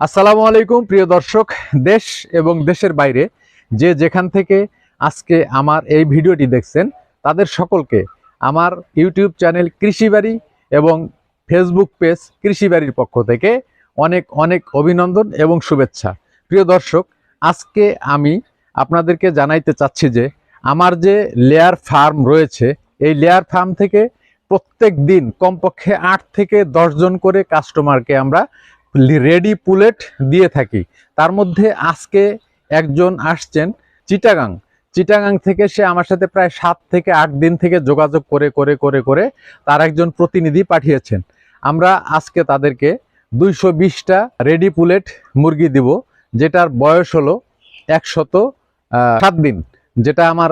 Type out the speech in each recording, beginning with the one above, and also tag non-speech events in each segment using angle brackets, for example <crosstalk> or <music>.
আসসালামু আলাইকুম, প্রিয় দর্শক, দেশ এবং দেশের বাইরে যে যেখান থেকে আজকে আমার এই ভিডিওটি দেখছেন, তাদের সকলকে আমার ইউটিউব চ্যানেল কৃষিবাড়ি এবং ফেসবুক পেজ কৃষিবাড়ির পক্ষ থেকে অনেক অনেক অভিনন্দন এবং শুভেচ্ছা। প্রিয় দর্শক, আজকে আমি আপনাদেরকে জানাইতে চাচ্ছি যে, আমার যে লেয়ার ফার্ম রয়েছে, এই লেয়ার ফার্ম থেকে প্রত্যেক দিন কমপক্ষে আট থেকে দশজন করে কাস্টমারকে আমরা রেডি পুলেট দিয়ে থাকি। তার মধ্যে আজকে একজন আসছেন চিটাগাং। চিটাগাং থেকে সে আমার সাথে প্রায় সাত থেকে আট দিন থেকে যোগাযোগ করে করে করে করে তার একজন প্রতিনিধি পাঠিয়েছেন। আমরা আজকে তাদেরকে দুইশো বিশটা রেডি পুলেট মুরগি দিব, যেটার বয়স হলো একশত সাত দিন। যেটা আমার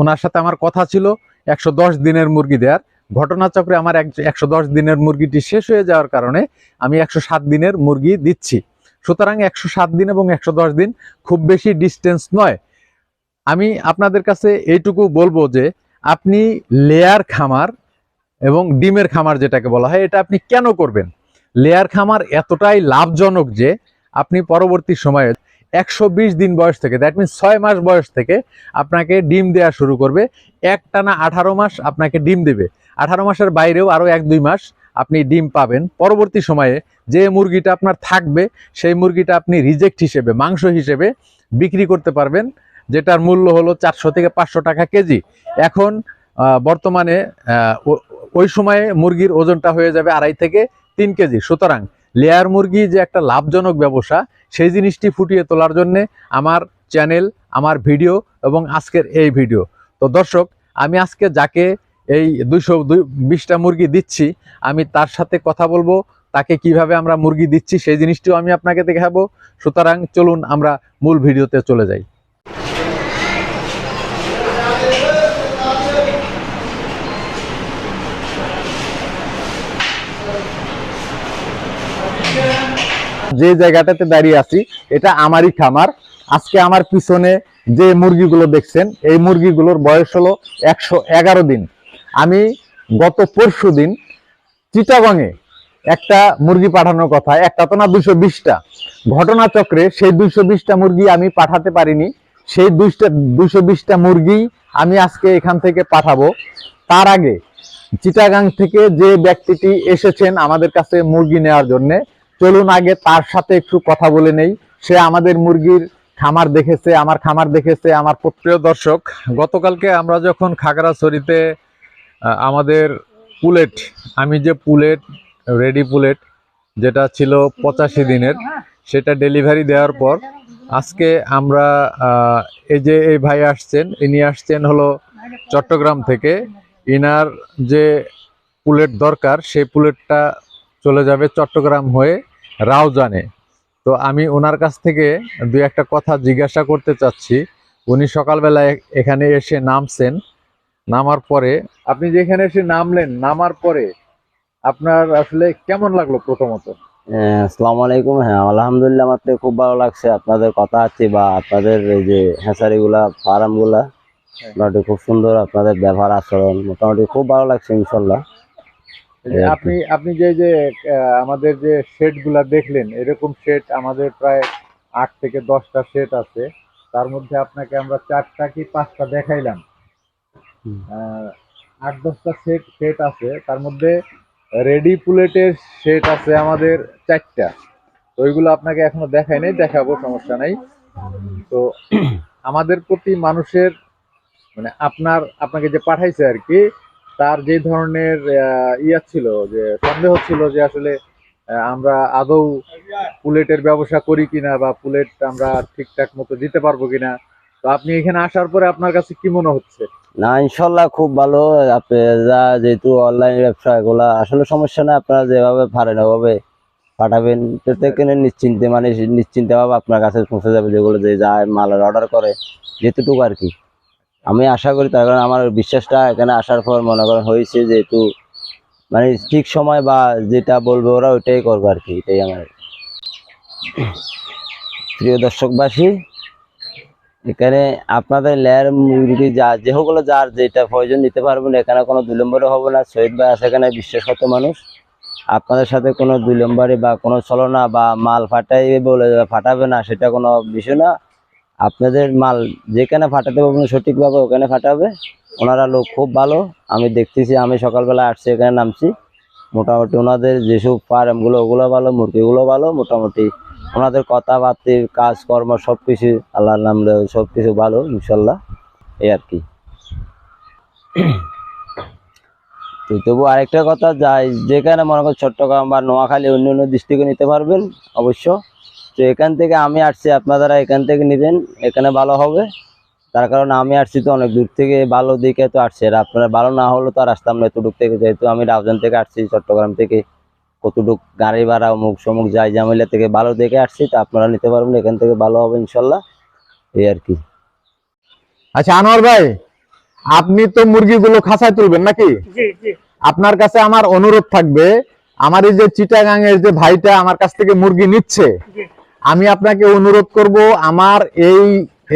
ওনার সাথে আমার কথা ছিল একশো দশ দিনের মুরগি দেওয়ার ঘটনাচক্রে আমার একশো দশ দিনের মুরগিটি শেষ হয়ে যাওয়ার কারণে আমি একশো সাত দিনের মুরগি দিচ্ছি। সুতরাং একশো সাত দিন এবং একশো দশ দিন খুব বেশি ডিস্টেন্স নয়। আমি আপনাদের কাছে এইটুকু বলব যে, আপনি লেয়ার খামার এবং ডিমের খামার যেটাকে বলা হয়, এটা আপনি কেন করবেন? লেয়ার খামার এতটাই লাভজনক যে, আপনি পরবর্তী সময়ে একশো বিশ দিন বয়স থেকে দ্যাট মিনস ছয় মাস বয়স থেকে আপনাকে ডিম দেওয়া শুরু করবে। একটানা আঠারো মাস আপনাকে ডিম দেবে। আঠারো মাসের বাইরেও আরও এক দুই মাস আপনি ডিম পাবেন। পরবর্তী সময়ে যে মুরগিটা আপনার থাকবে, সেই মুরগিটা আপনি রিজেক্ট হিসেবে, মাংস হিসেবে বিক্রি করতে পারবেন, যেটার মূল্য হলো চারশো থেকে পাঁচশো টাকা কেজি। এখন বর্তমানে ওই সময়ে মুরগির ওজনটা হয়ে যাবে আড়াই থেকে তিন কেজি। সুতরাং লেয়ার মুরগি যে একটা লাভজনক ব্যবসা, সেই জিনিসটি ফুটিয়ে তোলার জন্য আমার চ্যানেল আমার ভিডিও এবং আজকের এই ভিডিও তো দর্শক, আমি আজকে যাকে এই দুইশো দুই, বিশটা মুরগি দিচ্ছি, আমি তার সাথে কথা বলব, তাকে কীভাবে আমরা মুরগি দিচ্ছি সেই জিনিসটিও আমি আপনাকে দেখাবো। সুতরাং চলুন আমরা মূল ভিডিওতে চলে যাই। যে জায়গাটাতে দাঁড়িয়ে আছি, এটা আমারই খামার। আজকে আমার পিছনে যে মুরগিগুলো দেখছেন, এই মুরগিগুলোর বয়স হলো একশো এগারো দিন। আমি গত পরশু দিন চিটাগংয়ে একটা মুরগি পাঠানোর কথা, একটা তো না দুশো বিশটা। ঘটনাচক্রে সেই দুশো বিশটা মুরগি আমি পাঠাতে পারিনি। সেই দুইশটা, দুশো বিশটা মুরগি আমি আজকে এখান থেকে পাঠাবো। তার আগে চিটাগাং থেকে যে ব্যক্তিটি এসেছেন আমাদের কাছে মুরগি নেওয়ার জন্যে, চলুন আগে তার সাথে একটু কথা বলে নেই। সে আমাদের মুরগির খামার দেখেছে, আমার খামার দেখেছে, আমার প্রিয় দর্শক, গতকালকে আমরা যখন খাগড়াছড়িতে আমাদের পুলেট, আমি যে পুলেট, রেডি পুলেট, যেটা ছিল পঁচাশি দিনের, সেটা ডেলিভারি দেওয়ার পর আজকে আমরা এই যে এই ভাই আসছেন, ইনি আসছেন হলো চট্টগ্রাম থেকে। ইনার যে পুলেট দরকার, সেই পুলেটটা চলে যাবে চট্টগ্রাম হয়ে রাউজানে। তো আমি ওনার কাছ থেকে দু একটা কথা জিজ্ঞাসা করতে চাচ্ছি। উনি সকালবেলা এখানে এসে নামছেন। নামার পরে আপনি যেখানে এসে নামলেন নামার পরে আপনার আসলে কেমন লাগল প্রথমত? হ্যাঁ, আসসালামু আলাইকুম। হ্যাঁ আলহামদুলিল্লাহ আমার তো খুব ভালো লাগছে। আপনাদের কথা আছে বা আপনাদের এই যে হ্যাঁসারিগুলা ফার্মগুলা মোটামুটি খুব সুন্দর আপনাদের ব্যবহার আচরণ মোটামুটি খুব ভালো লাগছে ইনশাল্লাহ আপনি আপনি যে যে আমাদের যে শেডগুলা দেখলেন এরকম শেড আমাদের প্রায় আট থেকে দশটা শেড আছে। তার মধ্যে আপনাকে আমরা চারটা কি পাঁচটা দেখাইলাম। আট দশটা সেট সেট আছে। তার মধ্যে রেডি পুলেটের সেট আছে আমাদের চারটা। তো ওইগুলো আপনাকে এখনও দেখাই নাই দেখাবো সমস্যা নাই। তো <coughs> আমাদের প্রতি মানুষের মানে আপনার আপনাকে যে পাঠাইছে আর কি তার যে ধরনের ইয়া ছিল যে সন্দেহ ছিল যে আসলে আমরা আদৌ পুলেটের ব্যবসা করি কিনা বা পুলেট আমরা ঠিকঠাক মতো দিতে পারব কিনা। তো আপনি এখানে আসার পরে আপনার কাছে কি মনে হচ্ছে? না ইনশাল্লাহ খুব ভালো। আপনি যা যেহেতু অনলাইন ব্যবসা এগুলা আসলে সমস্যা না আপনারা যেভাবে পারেন ওভাবে পাঠাবেন। কিনে নিশ্চিন্তে মানে নিশ্চিন্তে ভাবে আপনার কাছে পৌঁছে যাবে যেগুলো যে যায় মালের অর্ডার করে যেটুকু আর কি। আমি আশা করি তার কারণে আমার বিশ্বাসটা এখানে আসার পর মনে করেন হয়েছে যেহেতু মানে ঠিক সময় বা যেটা বলবে ওরা ওইটাই করবে আর কি এটাই আমার। প্রিয় দর্শকবাসী এখানে আপনাদের লেয়ার মুরগি যা, যেগুলো যার যেটা প্রয়োজন নিতে পারবেন, এখানে কোনো বিলম্বরও হবে না। শহীদ ভাই আছে এখানে বিশ্বশত মানুষ। আপনাদের সাথে কোনো দুই নম্বরই বা কোনো ছলনা বা মাল ফাটাই বলে ফাটাবে না, সেটা কোনো বিষয় না। আপনাদের মাল যেখানে ফাটাতে পারবেন সঠিকভাবে ওখানে ফাটাবে। ওনারা লোক খুব ভালো। আমি দেখতেছি, আমি সকালবেলা আসছি, এখানে নামছি। মোটামুটি ওনাদের যেসব ফার্মগুলো, ওগুলো ভালো, মুরগিগুলো ভালো, মোটামুটি ওনাদের কথাবার্তি, কাজকর্ম সব কিছু আল্লাহর নাম সব কিছু ভালো, ইনশাল্লাহ, এই আর কি। তো তবু আরেকটা কথা, যাই, যেখানে মনে করেন চট্টগ্রাম বা নোয়াখালী অন্য অন্য ডিস্ট্রিক্টে নিতে পারবেন, অবশ্য। তো এখান থেকে আমি আসছি, আপনারা এখান থেকে নেবেন, এখানে ভালো হবে। তার কারণ আমি আসছি তো অনেক দূর থেকে, ভালো দিকে তো আসছে। আর আপনারা ভালো না হলে তো আর আসতাম না এতটুক থেকে, যেহেতু আমি রাউজান থেকে আসছি, চট্টগ্রাম থেকে। কতটুক গাড়ি ভাড়া অমুক সমুক যাই জামিলা থেকে ভালো দেখে আসছি তো আপনারা নিতে পারবেন এখান থেকে ভালো হবে ইনশাল্লাহ। এই আর কি। আচ্ছা আনোয়ার ভাই আপনি তো মুরগিগুলো খাঁচায় তুলবেন নাকি? জি জি। আপনার কাছে আমার অনুরোধ থাকবে আমার এই যে চিটাগাং এর যে ভাইটা আমার কাছ থেকে মুরগি নিচ্ছে আমি আপনাকে অনুরোধ করব আমার এই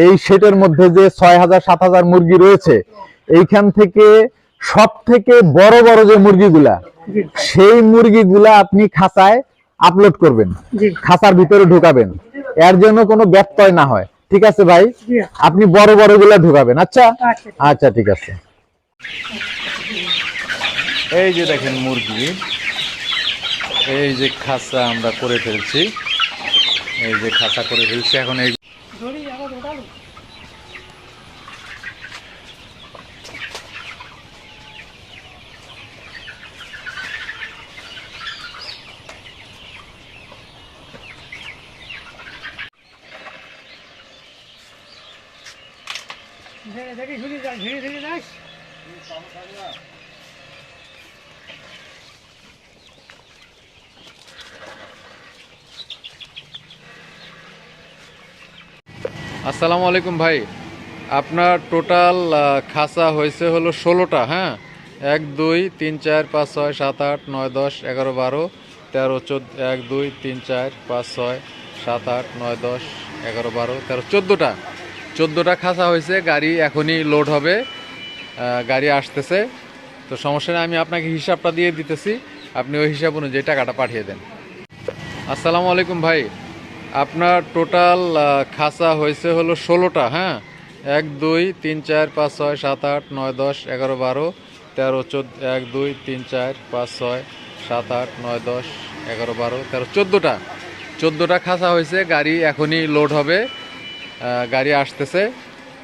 এই সেটের মধ্যে যে ছয় হাজার সাত হাজার মুরগি রয়েছে এইখান থেকে সব থেকে বড় বড় যে মুরগিগুলা সেই মুরগিগুলা আপনি খাঁচায় আপলোড করবেন। খাঁচার ভিতরে ঢুকাবেন। এর জন্য কোনো ব্যত্যয় না হয়। ঠিক আছে ভাই? আপনি বড় বড়গুলা ঢুকাবেন। আচ্ছা? আচ্ছা আচ্ছা ঠিক আছে। এই যে দেখেন মুরগি। এই যে খাঁচা আমরা করে ফেলছি। এই যে খাঁচা করে ফেলছি। এখন এই আসসালামু আলাইকুম ভাই। আপনার টোটাল খাঁচা হয়েছে হলো ষোলোটা হ্যাঁ? এক, দুই, তিন, চার, পাঁচ, ছয়, সাত, আট, নয়, দশ, এগারো, বারো, তেরো, চোদ্দ, এক, দুই, তিন, চার, পাঁচ, ছয়, সাত, আট, নয়, দশ, এগারো, বারো, তেরো, চোদ্দোটা। চোদ্দোটা খাঁচা হয়েছে, গাড়ি এখনই লোড হবে গাড়ি আসতেছে। তো সমস্যা নেই, আমি আপনাকে হিসাবটা দিয়ে দিতেছি, আপনি ওই হিসাব অনুযায়ী টাকাটা পাঠিয়ে দেন। আসসালামু আলাইকুম ভাই, আপনার টোটাল খাঁচা হয়েছে হলো ষোলোটা হ্যাঁ? এক, দুই, তিন, চার, পাঁচ, ছয়, সাত, আট, নয়, দশ, এগারো, বারো, তেরো, চোদ্দ, এক, দুই, তিন, চার, পাঁচ, ছয়, সাত, আট, নয়, দশ, এগারো, বারো, তেরো, চোদ্দোটা। চোদ্দোটা খাঁচা হয়েছে, গাড়ি এখনই লোড হবে। গাড়ি আসতেছে।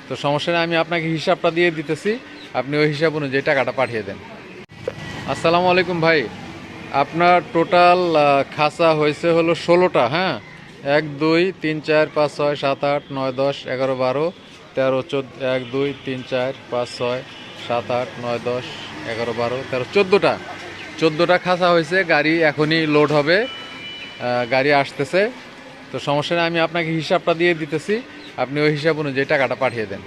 তো সমস্যা নেই, আমি আপনাকে হিসাবটা দিয়ে দিতেছি। আপনি ওই হিসাব অনুযায়ী টাকাটা পাঠিয়ে দেন। আসসালামু আলাইকুম ভাই। আপনার টোটাল খাঁচা হয়েছে হলো ষোলোটা হ্যাঁ? এক, দুই, তিন, চার, পাঁচ, ছয়, সাত, আট, নয়, দশ, এগারো, বারো, তেরো, চোদ্দ, এক, দুই, তিন, চার, পাঁচ, ছয়, সাত, আট, নয়, দশ, এগারো, বারো, তেরো, চোদ্দোটা। চোদ্দোটা খাঁচা হয়েছে, গাড়ি এখনই লোড হবে। গাড়ি আসতেছে। তো সমস্যা নেই, আমি আপনাকে হিসাবটা দিয়ে দিতেছি। আপনি ওই হিসাব অনুযায়ী টাকাটা পাঠিয়ে দেন।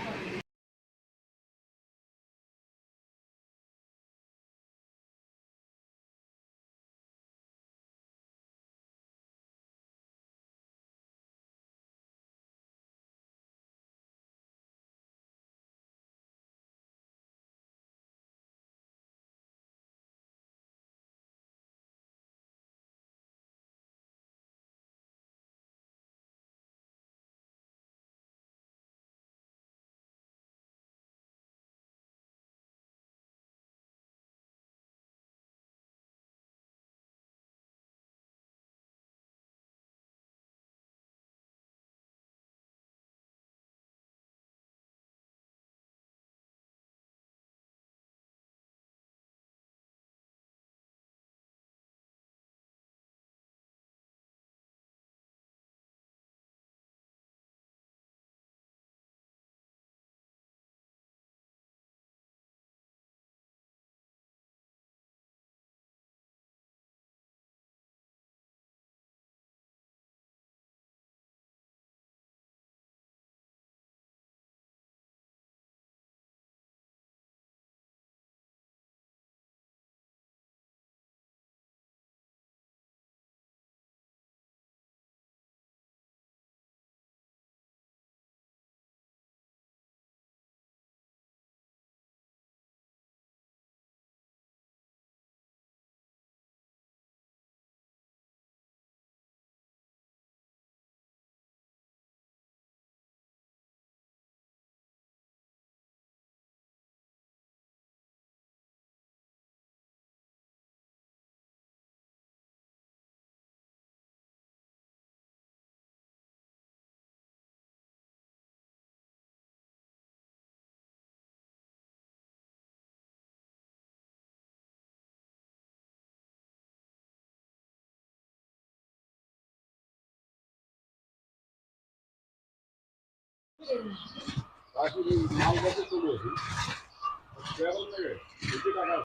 বাকি মাল কত চলে